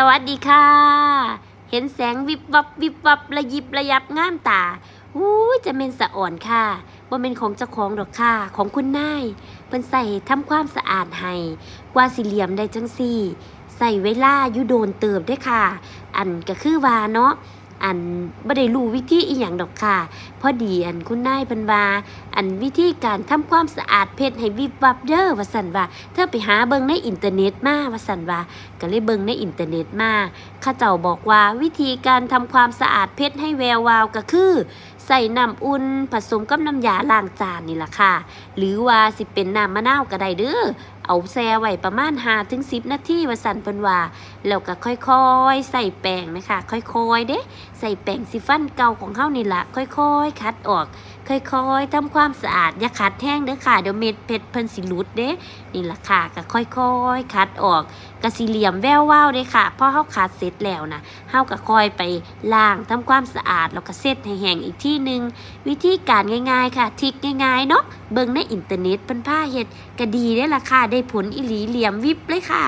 สวัสดีค่ะ เห็นแสงวิบวับวิบวับระยิบระยับงามตาอู้จะเป็นสะอ่อนค่ะบ่เป็นของเจ้าของดอกค่ะ ของคุณนาย เพิ่นใส่ทำความสะอาดให้ กว่าสิเหลี่ยมได้จังซี่ ใส่เวลาอยู่โดนเติบด้วยค่ะ อันก็คือว่าเนาะ อันบ่ได้รู้วิธีอีหยังดอกค่ะพอดีอันคุณนายเพิ่นว่าอันวิธีการทำความสะอาดเพชรให้วิบวับเด้อว่าซั่นว่าเธอไปหาเบิ่งในอินเทอร์เน็ตมาว่าซั่นว่าก็เลยเบิ่งในอินเทอร์เน็ตมาข้าเจ้าบอกว่าวิธีการทำความสะอาดเพชรให้แวววาวก็คือใส่น้ำอุ่นผสมกับน้ำยาล้างจานนี่ล่ะค่ะ หรือว่าสิเป็นน้ำมะนาวก็ได้เด้อ เอาแช่ไว้ประมาณ5ถึง10นาทีว่าสั่นเพิ่นว่าแล้วก็ค่อยๆ ใส่แป้งนะคะ ค่อยๆ เด้ใส่แป้งสีฟันเก่าของเฮานี่ล่ะค่อยๆ คัดออก ค่อยๆทำความสะอาดอย่าขัดแห้งเด้อค่ะเดี๋ยวเม็ดเพชรเพิ่นสิหลุดเด้นี่ล่ะค่ะก็ค่อยๆ คัดออกกระสีเหลี่ยมแวววาวเลยค่ะพอเฮาขาดเสร็จแล้วนะเฮาก็ค่อยไปล้างทำความสะอาดแล้วก็เซ็ตให้แห้งอีกที่หนึ่งวิธีการง่ายๆค่ะทิกง่ายๆเนาะเบิ่งในอินเทอร์เน็ตเพิ่นพาเฮ็ดก็ดีได้ล่ะค่ะ ได้ผลอีหลีเหลี่ยมวิบเลยค่ะ